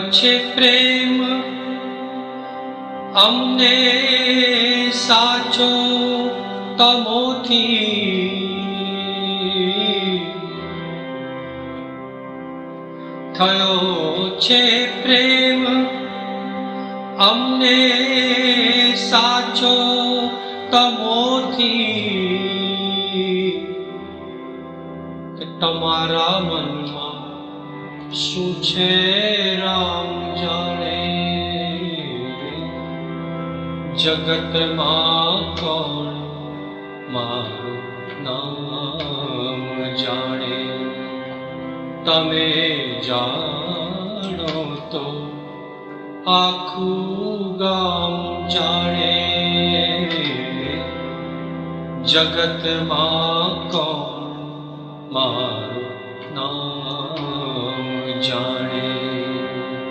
છે પ્રેમ? અમને સાચો તમોથી. થયો છે પ્રેમ? અમને સાચો તમોથી. તમારા મનમાં શું રામ જાણે જગતમાં કોણ મારું નામ જાણે તમે જાણો તો આખું ગામ જાણે જગતમાં કોણ મારું નામ જાણે